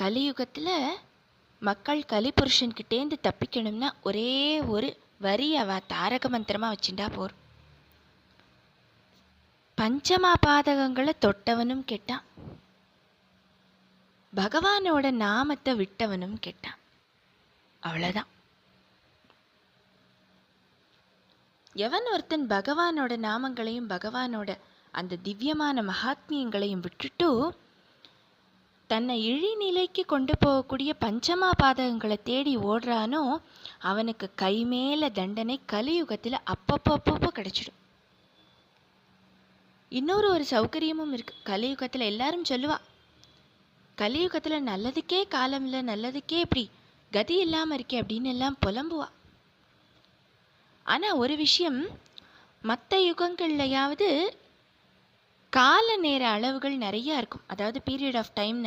கலியுகத்தில் மக்கள் கலிபுருஷன்கிட்டேருந்து தப்பிக்கணும்னா ஒரே ஒரு வரி அவ தாரக மந்திரமாக வச்சுட்டா போர். பஞ்சமா பாதகங்களை தொட்டவனும் கெட்டான். பகவானோட நாமத்தை விட்டவனும் கெட்டான். அவ்வளோதான் எவன் ஒருத்தன் பகவானோட நாமங்களையும் பகவானோட அந்த திவ்யமான மகாத்மியங்களையும் விட்டுட்டு தன்னை இழிநிலைக்கு கொண்டு போகக்கூடிய பஞ்சமா பாதகங்களை தேடி ஓடுறானோ அவனுக்கு கை மேல தண்டனை கலியுகத்தில் அப்பப்போ அப்பப்போ கிடைச்சிடும். இன்னொரு ஒரு சௌகரியமும் இருக்கு. கலியுகத்தில் எல்லாரும் சொல்லுவா கலியுகத்தில் நல்லதுக்கே காலம் இல்லை நல்லதுக்கே இப்படி கதி இல்லாமல் இருக்கே அப்படின்னு எல்லாம் புலம்புவா. ஆனால் ஒரு விஷயம் மற்ற யுகங்கள்லையாவது கால நேர அளவுகள் நிறைய இருக்கும். அதாவது பீரியட் ஆஃப் டைம்